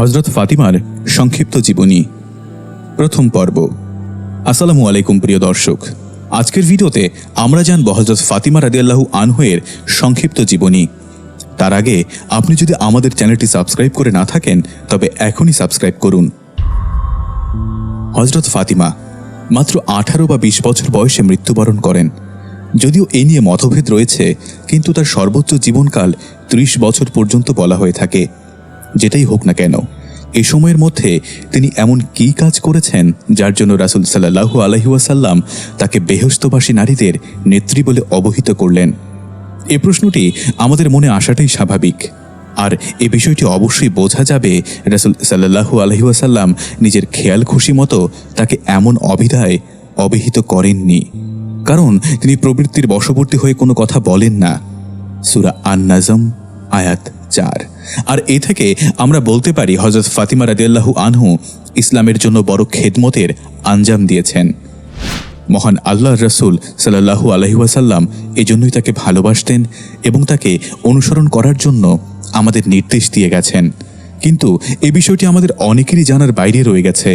হজরত ফাতিমার সংক্ষিপ্ত জীবনী, প্রথম পর্ব। আসসালামু আলাইকুম প্রিয় দর্শক, আজকের ভিডিওতে আমরা জানব হজরত ফাতিমা রাদিয়াল্লাহু আনহুয়ের সংক্ষিপ্ত জীবনী। তার আগে আপনি যদি আমাদের চ্যানেলটি সাবস্ক্রাইব করে না থাকেন, তবে এখনই সাবস্ক্রাইব করুন। হজরত ফাতিমা মাত্র আঠারো বা বিশ বছর বয়সে মৃত্যুবরণ করেন। যদিও এ নিয়ে মতভেদ রয়েছে, কিন্তু তার সর্বোচ্চ জীবনকাল ত্রিশ বছর পর্যন্ত বলা হয়ে থাকে। যেটাই হোক না কেন, এ সময়ের মধ্যে তিনি এমন কী কাজ করেছেন যার জন্য রাসুল সাল্লাহু আলহিউসাল্লাম তাকে বেহস্তবাসী নারীদের নেত্রী বলে অবহিত করলেন? এ প্রশ্নটি আমাদের মনে আসাটাই স্বাভাবিক। আর এ বিষয়টি অবশ্যই বোঝা যাবে রাসুল সাল্লাহু আলহিউসাল্লাম নিজের খেয়াল খুশি মতো তাকে এমন অভিধায় অবহিত করেননি। কারণ তিনি প্রবৃত্তির বশবর্তী হয়ে কোনো কথা বলেন না। সুরা আন্নাজম, আয়াত চার। আর এ থেকে আমরা বলতে পারি হজরত ফাতিমা রাদিয়াল্লাহু আনহু ইসলামের জন্য বড় খেদমতের আঞ্জাম দিয়েছেন। মহান আল্লাহর রসুল সাল্লাহু আলহিউসাল্লাম এজন্যই তাকে ভালোবাসতেন এবং তাকে অনুসরণ করার জন্য আমাদের নির্দেশ দিয়ে গেছেন। কিন্তু এ বিষয়টি আমাদের অনেকেরই জানার বাইরে রয়ে গেছে।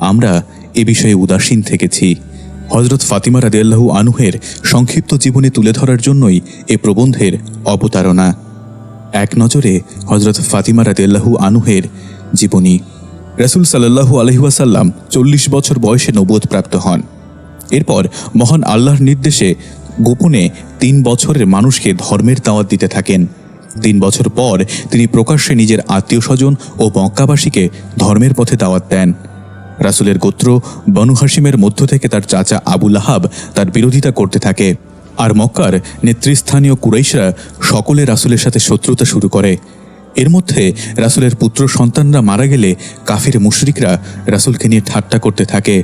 আমরা এ বিষয়ে উদাসীন থেকেছি। হজরত ফাতিমা রাদিয়াল্লাহু আনুহের সংক্ষিপ্ত জীবনে তুলে ধরার জন্যই এ প্রবন্ধের অবতারণা। এক নজরে হজরত ফাতিমা রাদিয়াল্লাহু আনুহের জীবনী। রাসুল সাল্লাহু আলহিউসাল্লাম চল্লিশ বছর বয়সে নবোধ প্রাপ্ত হন। এরপর মহান আল্লাহর নির্দেশে গোপনে তিন বছরের মানুষকে ধর্মের দাওয়াত দিতে থাকেন। তিন বছর পর তিনি প্রকাশ্যে নিজের আত্মীয় স্বজন ও মক্কাবাসীকে ধর্মের পথে দাওয়াত দেন। রাসুলের গোত্র বনু হাসিমের মধ্য থেকে তার চাচা আবুল আহাব তার বিরোধিতা করতে থাকে। আর মক্কার নেতৃস্থানীয় কুরাইশরা সকলে রাসুলের সাথে শত্রুতা শুরু করে। এর মধ্যে রাসুলের পুত্র সন্তানরা মারা গেলে কাফির মুশরিকরা রাসুলকে নিয়ে ঠাট্টা করতে থাকে।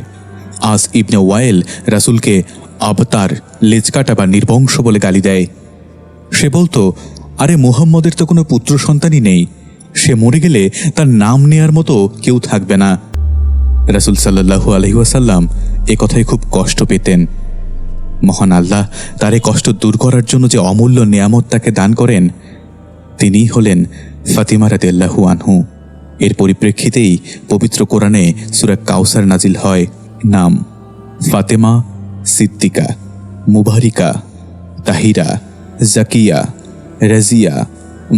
আজ ইবনে ওয়াইল রাসুলকে আবতার, লেজকাটা বা নির্বংশ বলে গালি দেয়। সে বলতো, আরে মুহাম্মদের তো কোনো পুত্র সন্তানই নেই। সে মরে গেলে তার নাম নেয়ার মতো কেউ থাকবে না। রাসুল সাল্লাহু আলহিউসাল্লাম এ কথায় খুব কষ্ট পেতেন। মহান আল্লাহ তার কষ্ট দূর করার জন্য যে অমূল্য নিয়ামত তাকে দান করেন, তিনিই হলেন ফাতিমা রাদিয়াল্লাহু আনহু। এর পরিপ্রেক্ষিতেই পবিত্র কোরআনে সুরা কাউসার নাজিল হয়, নাম ফাতেমা সিদ্দিকা, মুবারিকা, তাহিরা, জাকিয়া, রাজিয়া,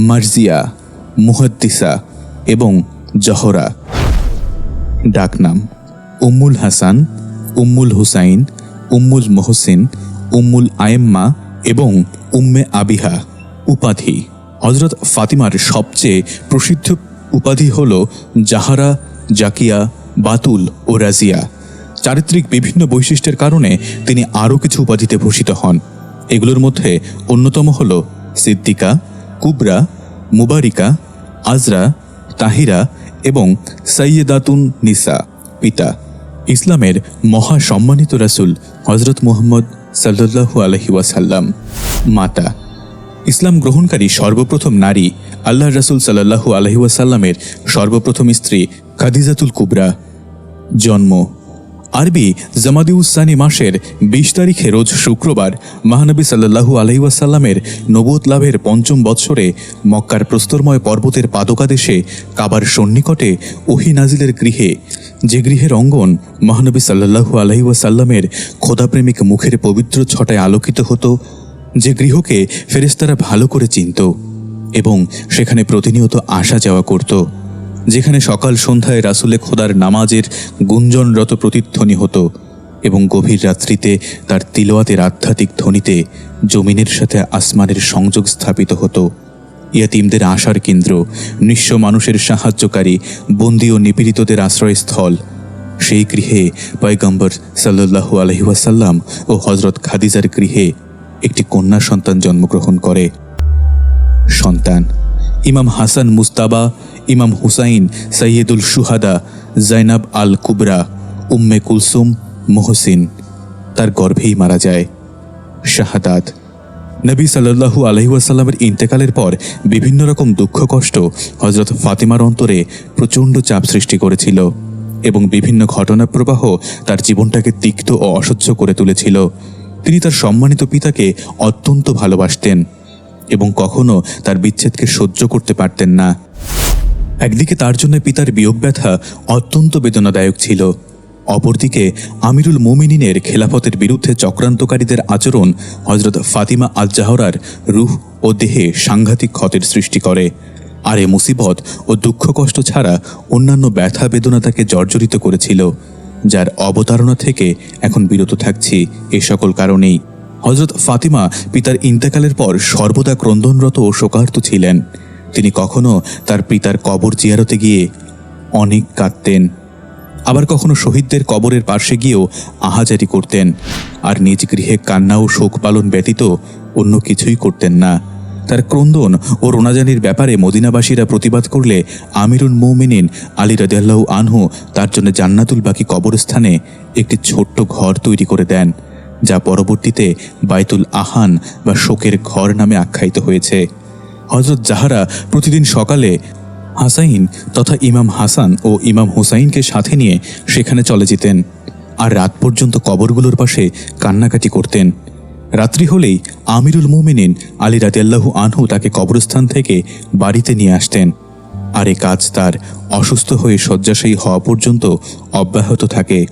মার্জিয়া, মুহাদ্দিসা এবং জহরা। ডাকনাম উম্মুল হাসান, উম্মুল হুসাইন উম্মুল মোহসিন, উম্মুল আয়েম্মা এবং উম্মে আবিহা উপাধি। হজরত ফাতিমার সবচেয়ে প্রসিদ্ধ উপাধি হল জাহারা, জাকিয়া, বাতুল ও রাজিয়া। চারিত্রিক বিভিন্ন বৈশিষ্ট্যের কারণে তিনি আরও কিছু উপাধিতে ভূষিত হন। এগুলোর মধ্যে অন্যতম হল সিদ্দিকা, কুবরা, মুবারিকা, আজরা, তাহিরা এবং সৈয়দাতুন নিসা, পিতা। ইসলামের মহা সম্মানিত রাসুল হজরত মুহম্মদ সাল্লু আলহি ওয়াসাল্লাম। মাতা, ইসলাম গ্রহণকারী সর্বপ্রথম নারী আল্লাহ রাসুল সাল্লাহু আলহি ওয়াসাল্লামের সর্বপ্রথম স্ত্রী খাদিজাতুল কুবরা। জন্ম, আরবি জামাদিউসানি মাসের বিশ তারিখে রোজ শুক্রবার মহানবী সাল্লাহু আলহিউসাল্লামের নবোত লাভের পঞ্চম বৎসরে মক্কার প্রস্তরময় পর্বতের পাদকাদেশে কাবার সন্নিকটে ওহি নাজিলের গৃহে যে গৃহের অঙ্গন মহানবী সাল্লাহু আলহিউসাল্লামের খোদাপ্রেমিক মুখের পবিত্র ছটায় আলোকিত হতো, যে গৃহকে ফেরেস্তারা ভালো করে চিনত এবং সেখানে প্রতিনিয়ত আসা যাওয়া করত, যেখানে সকাল সন্ধ্যায় রাসুলে খোদার নামাজের গুঞ্জনরত প্রতিধ্বনি হতো এবং গভীর রাত্রিতে তার তিলোয়াতের আধ্যাত্মিক ধ্বনিতে জমিনের সাথে আসমানের সংযোগ স্থাপিত হতো। ইয়াতিমদের আশার কেন্দ্র, নিঃস্ব মানুষের সাহায্যকারী, বন্দী ও নিপীড়িতদের আশ্রয়স্থল। সেই গৃহে পয়গম্বর সাল্লু আলহিহাসাল্লাম ও হজরত খাদিজার গৃহে একটি কন্যা সন্তান জন্মগ্রহণ করে। সন্তান, ইমাম হাসান মুস্তাবা, ইমাম হুসাইন সৈয়দুল সুহাদা জাইনাব আল কুবরা উম্মে কুলসুম, মোহসিন, তার গর্ভেই মারা যায়। শাহাদাত নবী সাল্লাহু আলহিউসাল্লামের ইন্তেকালের পর বিভিন্ন রকম দুঃখ, কষ্ট হজরত ফাতিমার অন্তরে প্রচণ্ড চাপ সৃষ্টি করেছিল এবং বিভিন্ন ঘটনা প্রবাহ তার জীবনটাকে তিক্ত ও অসহ্য করে তুলেছিল। তিনি তার সম্মানিত পিতাকে অত্যন্ত ভালোবাসতেন এবং কখনো তার বিচ্ছেদকে সহ্য করতে পারতেন না। একদিকে তার জন্য পিতার বিয়োগ ব্যথা অত্যন্ত বেদনাদায়ক ছিল। অপরদিকে, আমিরুল মোমিনিনের খেলাফতের বিরুদ্ধে চক্রান্তকারীদের আচরণ হজরত ফাতিমা আল জাহরার রুহ ও দেহে সাংঘাতিক ক্ষতের সৃষ্টি করে। আর এ মুসিবত ও দুঃখ কষ্ট ছাড়া অন্যান্য ব্যথা বেদনা তাকে জর্জরিত করেছিল, যার অবতারণা থেকে এখন বিরত থাকছি এ সকল কারণেই। হজরত ফাতিমা পিতার ইন্তেকালের পর সর্বদা ক্রন্দনরত ও শোকার্ত ছিলেন। তিনি কখনো তার পিতার কবর জিয়ারতে গিয়ে অনেক কাঁদতেন। আবার কখনো শহীদদের কবরের পার্শ্বে গিয়েও আহাজারি করতেন। আর নিজ গৃহে কান্না ও শোক পালন ব্যতীত অন্য কিছুই করতেন না। তার ক্রন্দন ও রোনাজানির ব্যাপারে মদিনাবাসীরা প্রতিবাদ করলে আমিরুল মৌমিনিন আলী রাদিয়াল্লাহু আনহু তার জন্য জান্নাতুল বাকি কবরস্থানে একটি ছোট্ট ঘর তৈরি করে দেন, যা পরবর্তীতে বাইতুল আহান বা শোকের ঘর নামে আখ্যায়িত হয়েছে। হজরত জাহারা প্রতিদিন সকালে হাসাইন তথা ইমাম হাসান ও ইমাম হুসাইনকে সাথে নিয়ে সেখানে চলে যেতেন আর রাত পর্যন্ত কবরগুলোর পাশে কান্নাকাটি করতেন। রাত্রি হলেই আমিরুল মোমেনিন আলী রাতিয়াল্লাহু আনহু তাকে কবরস্থান থেকে বাড়িতে নিয়ে আসতেন। আর এ কাজ তার অসুস্থ হয়ে শয্যাশায়ী হওয়া পর্যন্ত অব্যাহত থাকে।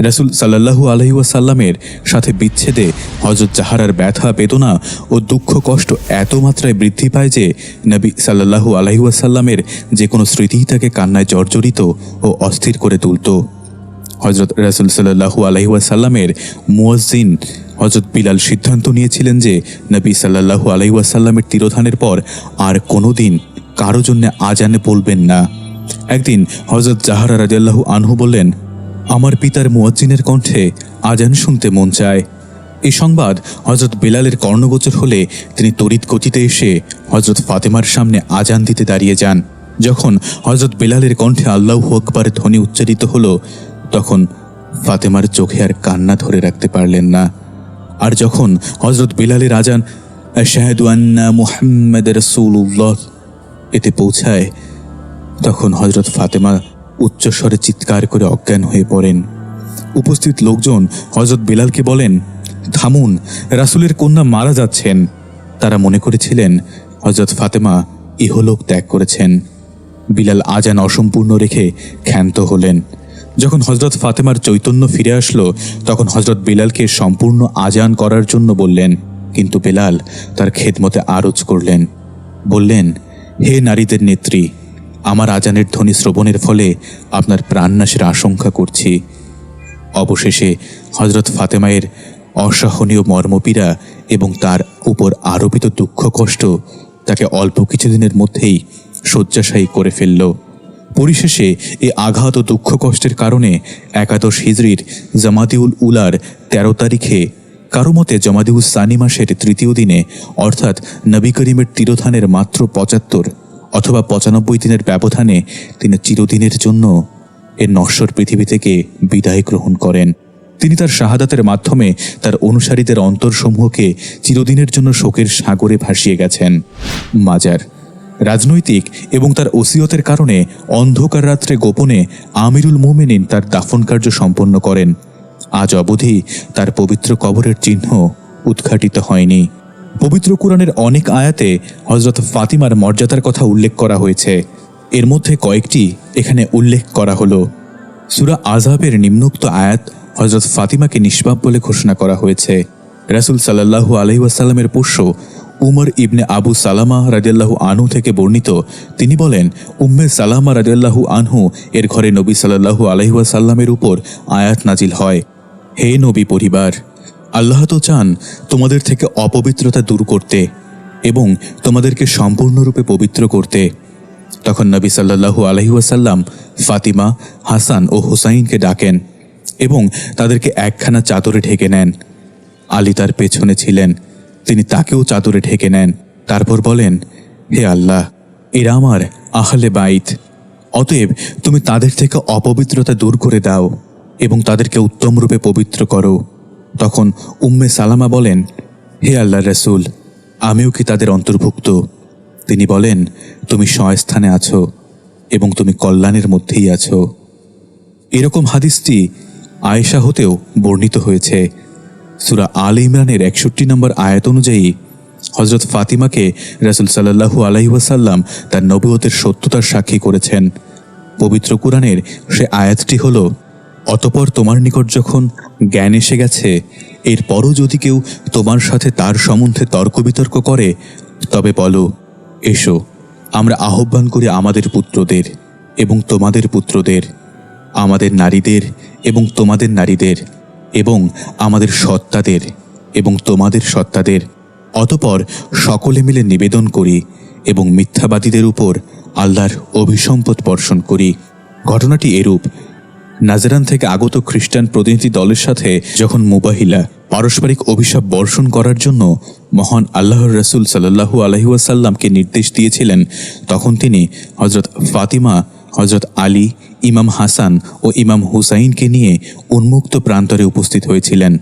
রাসুল সাল্লাহু আলহিউসাল্লামের সাথে বিচ্ছেদে হজরত জাহারার ব্যথা, বেদনা ও দুঃখ কষ্ট এত মাত্রায় বৃদ্ধি পায় যে নবী সাল্লাহু আলহিউসাল্লামের যে কোনো স্মৃতিই তাকে কান্নায় জর্জরিত ও অস্থির করে তুলত। হজরত রাসুল সাল্লাহু আলহিউসাল্লামের মুয়াজ্জিন হজরত বিলাল সিদ্ধান্ত নিয়েছিলেন যে নবী সাল্লাহু আলহিউসাল্লামের তিরোধানের পর আর কোনো দিন কারও জন্য আজানে বলবেন না। একদিন হজরত জাহারা রাজিয়াল্লাহু আনহু বললেন আমার পিতার মুয়াজ্জিনের কণ্ঠে আজান শুনতে মন চায়। এই সংবাদ হজরত বেলালের কর্ণগোচর হলে তিনি তড়িৎ গতিতে এসে হজরত ফাতেমার সামনে আজান দিতে দাঁড়িয়ে যান। যখন হজরত বেলালের কণ্ঠে আল্লাহ আকবরের ধ্বনি উচ্চারিত হলো, তখন ফাতেমার চোখে আর কান্না ধরে রাখতে পারলেন না। আর যখন হজরত বেলালের আজান শাহেদু আন্না মুহাম্মদ রসুল্লাহ এতে পৌঁছায়, তখন হজরত ফাতেমা উচ্চস্বরে চিৎকার করে অজ্ঞান হয়ে পড়েন। উপস্থিত লোকজন হজরত বেলালকে বলেন, থামুন, রাসুলের কন্যা মারা যাচ্ছেন। তারা মনে করেছিলেন হজরত ফাতেমা ইহলোক ত্যাগ করেছেন। বিলাল আজান অসম্পূর্ণ রেখে ক্ষান্ত হলেন। যখন হজরত ফাতেমার চৈতন্য ফিরে আসলো, তখন হজরত বিলালকে সম্পূর্ণ আজান করার জন্য বললেন, কিন্তু বেলাল তার খেদমতে আরজ করলেন। বললেন, হে নারীদের নেত্রী আমার আজানের ধ্বনি শ্রবণের ফলে আপনার প্রাণনাশের আশঙ্কা করছি। অবশেষে হজরত ফাতেমায়ের অসহনীয় মর্মপীড়া এবং তার উপর আরোপিত দুঃখ কষ্ট তাকে অল্প কিছুদিনের মধ্যেই শয্যাশায়ী করে ফেলল। পরিশেষে এ আঘাত ও দুঃখ কষ্টের কারণে একাদশ হিজড়ির জামাতিউল উলার তেরো তারিখে কারও মতে জমাদিউস সানি মাসের তৃতীয় দিনে, অর্থাৎ নবী করিমের তিরোধানের মাত্র পঁচাত্তর অথবা পঁচানব্বই দিনের ব্যবধানে তিনি চিরদিনের জন্য এর নশ্বর পৃথিবী থেকে বিদায় গ্রহণ করেন। তিনি তার শাহাদাতের মাধ্যমে তার অনুসারীদের অন্তরসমূহকে চিরদিনের জন্য শোকের সাগরে ভাসিয়ে গেছেন। মাজার, রাজনৈতিক এবং তার ওসিয়তের কারণে অন্ধকার রাত্রে গোপনে আমিরুল মোমেনিন তার দাফন কার্য সম্পন্ন করেন। আজ অবধি তার পবিত্র কবরের চিহ্ন উদ্ঘাটিত হয়নি। পবিত্র কোরআনের অনেক আয়াতে হজরত ফাতিমার মর্যাদার কথা উল্লেখ করা হয়েছে। এর মধ্যে কয়েকটি এখানে উল্লেখ করা হলো। সুরা আজহাবের নিম্নোক্ত আয়াত হজরত ফাতিমাকে নিষ্পাপ বলে ঘোষণা করা হয়েছে। রাসুল সাল্লাহু আলহিউসাল্লামের পোষ্য উমর ইবনে আবু সালামা রাজিয়াল্লাহু আনহু থেকে বর্ণিত। তিনি বলেন, উম্মে সালামা রাজিয়াল্লাহু আনহু, এর ঘরে নবী সাল্লাহু আলহিউসাল্লামের উপর আয়াত নাজিল হয়। হে নবী পরিবার আল্লাহ তো চান তোমাদের থেকে অপবিত্রতা দূর করতে এবং তোমাদেরকে সম্পূর্ণরূপে পবিত্র করতে। তখন নবী সাল্লাহু আলহিউসাল্লাম ফাতিমা, হাসান ও হুসাইনকে ডাকেন এবং তাদেরকে একখানা চাদরে ঢেকে নেন। আলী তার পেছনে ছিলেন, তিনি তাকেও চাদরে ঢেকে নেন। তারপর বলেন, হে আল্লাহ, এরা আমার আহলে বাইত। অতএব তুমি তাদের থেকে অপবিত্রতা দূর করে দাও এবং তাদেরকে উত্তম রূপে পবিত্র করো। তখন উম্মে সালামা বলেন, হে আল্লাহ রসুল, আমিও কি তাদের অন্তর্ভুক্ত? তিনি বলেন, তুমি স্থানে আছো এবং তুমি কল্যাণের মধ্যেই আছো। এরকম হাদিসটি আয়েশা হতেও বর্ণিত হয়েছে। সুরা আল ইমরানের একষট্টি নম্বর আয়াত অনুযায়ী হজরত ফাতিমাকে রাসুল সাল্লাহু আলাইসাল্লাম তার নবুয়তের সত্যতার সাক্ষী করেছেন। পবিত্র কুরআনের সে আয়াতটি হল অতপর তোমার নিকট যখন জ্ঞান এসে গেছে, এরপরও যদি কেউ তোমার সাথে তার সম্বন্ধে তর্ক বিতর্ক করে, তবে বলো, এসো, আমরা আহ্বান করি আমাদের পুত্রদের এবং তোমাদের পুত্রদের, আমাদের নারীদের এবং তোমাদের নারীদের এবং আমাদের সত্তাদের এবং তোমাদের সত্তাদের। অতপর সকলে মিলে নিবেদন করি এবং মিথ্যাবাদীদের উপর আল্লাহর অভিসম্পদ বর্ষণ করি। ঘটনাটি এরূপ নাজরান থেকে আগত খ্রিস্টান প্রতিনিধি দলের সাথে যখন মুবাহিলা পারস্পরিক অভিশাপ বর্ষণ করার জন্য মহান আল্লাহর রসুল সাল্লাহু আলহিউসাল্লামকে নির্দেশ দিয়েছিলেন, তখন তিনি হজরত ফাতিমা হজরত আলী, ইমাম হাসান ও ইমাম হুসাইনকে নিয়ে উন্মুক্ত প্রান্তরে উপস্থিত হয়েছিলেন।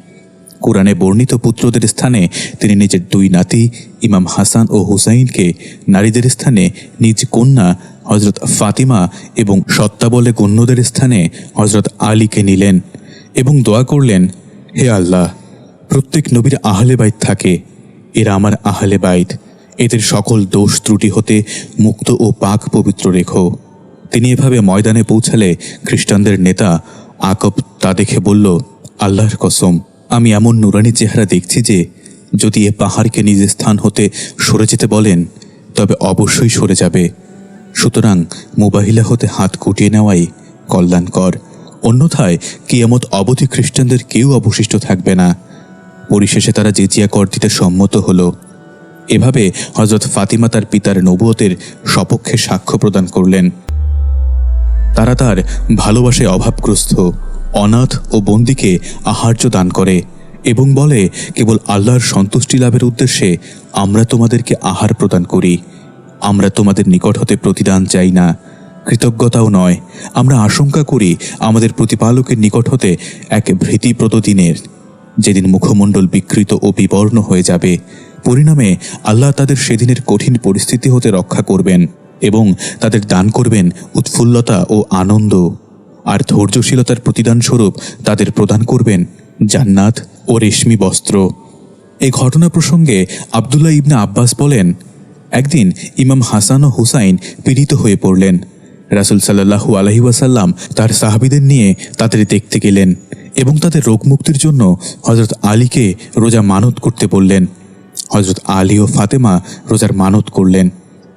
কোরআনে বর্ণিত পুত্রদের স্থানে তিনি নিজের দুই নাতি, ইমাম হাসান ও হুসাইনকে নারীদের স্থানে নিজ কন্যা হজরত ফাতিমা এবং সত্তা বলে গণ্যদের স্থানে হজরত আলীকে নিলেন এবং দোয়া করলেন, হে আল্লাহ, প্রত্যেক নবীর আহলে বাইত থাকে। এরা আমার আহলে বাইত। এদের সকল দোষ ত্রুটি হতে মুক্ত ও পাক পবিত্র রেখো। তিনি এভাবে ময়দানে পৌঁছালে খ্রিস্টানদের নেতা আকব তা দেখে বলল, আল্লাহর কসম, আমি এমন নুরানি চেহারা দেখছি যে, যদি এ পাহাড়কে নিজের স্থান হতে সরে যেতে বলেন, তবে অবশ্যই সরে যাবে। সুতরাং মুবাহিলা হতে হাত গুটিয়ে নেওয়াই কল্যাণকর। অন্যথায় কিয়ামত অবধি খ্রিস্টানদের কেউ অবশিষ্ট থাকবে না। পরিশেষে তারা জেজিয়া কর দিতে সম্মত হলো। এভাবে হজরত ফাতিমা তার পিতার নবুয়তের সপক্ষে সাক্ষ্য প্রদান করলেন। তারা তার ভালোবাসায় অভাবগ্রস্ত, অনাথ ও বন্দিকে আহার্য দান করে এবং বলে, কেবল আল্লাহর সন্তুষ্টি লাভের উদ্দেশ্যে আমরা তোমাদেরকে আহার প্রদান করি। আমরা তোমাদের নিকট হতে প্রতিদান চাই না। কৃতজ্ঞতাও নয়। আমরা আশঙ্কা করি আমাদের প্রতিপালকের নিকট হতে এক ভীতিপ্রদ দিনের যেদিন মুখমণ্ডল বিকৃত ও বিবর্ণ হয়ে যাবে, পরিণামে আল্লাহ তাদের সেদিনের কঠিন পরিস্থিতি হতে রক্ষা করবেন এবং তাদের দান করবেন উৎফুল্লতা ও আনন্দ। আর ধৈর্যশীলতার প্রতিদান স্বরূপ তাদের প্রদান করবেন জান্নাত ও রেশমি বস্ত্র। এই ঘটনা প্রসঙ্গে আবদুল্লাহ ইবনে আব্বাস বলেন একদিন ইমাম হাসান ও হুসাইন পীড়িত হয়ে পড়লেন। রাসুল সাল্লাহু আলহি ওয়াসাল্লাম তার সাহাবিদের নিয়ে তাদের দেখতে গেলেন এবং তাদের রোগ মুক্তির জন্য হজরত আলীকে রোজা মানত করতে বললেন। হজরত আলী ও ফাতেমা রোজার মানত করলেন।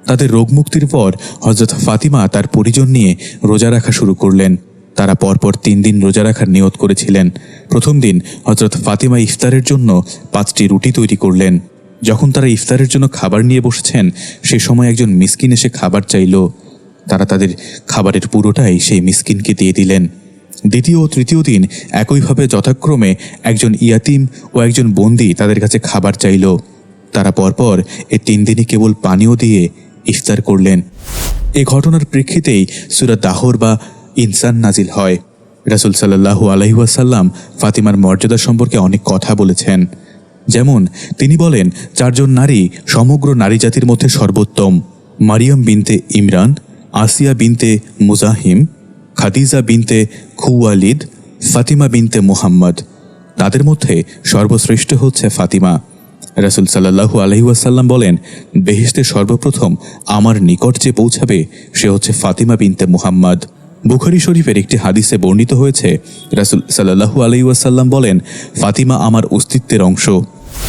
তাদের রোগ মুক্তির পর হজরত ফাতিমা তার পরিজন নিয়ে রোজা রাখা শুরু করলেন। তারা পরপর তিন দিন রোজা রাখার নিয়ত করেছিলেন। প্রথম দিন হজরত ফাতিমা ইফতারের জন্য পাঁচটি রুটি তৈরি করলেন। যখন তারা ইফতারের জন্য খাবার নিয়ে বসেছেন, সে সময় একজন মিসকিন এসে খাবার চাইল। তারা তাদের খাবারের পুরোটাই সেই মিসকিনকে দিয়ে দিলেন। দ্বিতীয় ও তৃতীয় দিন একইভাবে যথাক্রমে একজন ইয়াতিম ও একজন বন্দি তাদের কাছে খাবার চাইল। তারা পরপর এ তিন দিনই কেবল পানীয় দিয়ে ইফতার করলেন। এ ঘটনার প্রেক্ষিতেই সুরা দাহর বা ইনসান নাজিল হয়। রাসুল সাল্লাহু আলহিউসাল্লাম ফাতিমার মর্যাদা সম্পর্কে অনেক কথা বলেছেন। যেমন তিনি বলেন, চারজন নারী সমগ্র নারী জাতির মধ্যে সর্বোত্তম। মারিয়াম বিনতে ইমরান, আসিয়া বিনতে মুজাহিম, খাদিজা বিনতে খুয়ালিদ ফাতিমা বিনতে মুহাম্মদ। তাদের মধ্যে সর্বশ্রেষ্ঠ হচ্ছে ফাতিমা। রাসুল সাল্লাহু আলহিউসাল্লাম বলেন বেহেস্তে সর্বপ্রথম আমার নিকট যে পৌঁছাবে, সে হচ্ছে ফাতিমা বিনতে মুহাম্মদ। বুখারি শরীফের একটি হাদিসে বর্ণিত হয়েছে, রাসুল সাল্লাহু আলহিউসাল্লাম বলেন, ফাতিমা আমার অস্তিত্বের অংশ।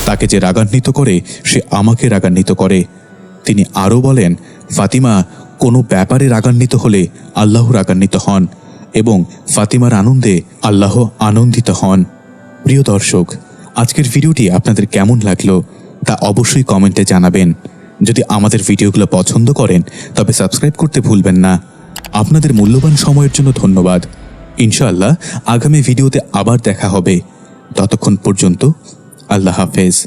তাকে যে রাগান্বিত করে, সে আমাকে রাগান্বিত করে। তিনি আরও বলেন, ফাতিমা, কোনো ব্যাপারে রাগান্বিত হলে আল্লাহ রাগান্বিত হন এবং ফাতিমার আনন্দে আল্লাহ আনন্দিত হন। প্রিয় দর্শক, আজকের ভিডিওটি আপনাদের কেমন লাগল তা অবশ্যই কমেন্টে জানাবেন। যদি আমাদের ভিডিওগুলো পছন্দ করেন, তবে সাবস্ক্রাইব করতে ভুলবেন না। আপনাদের মূল্যবান সময়ের জন্য ধন্যবাদ। ইনশাআল্লাহ, আগামী ভিডিওতে আবার দেখা হবে। ততক্ষণ পর্যন্ত আল্লাহ হাফেজ।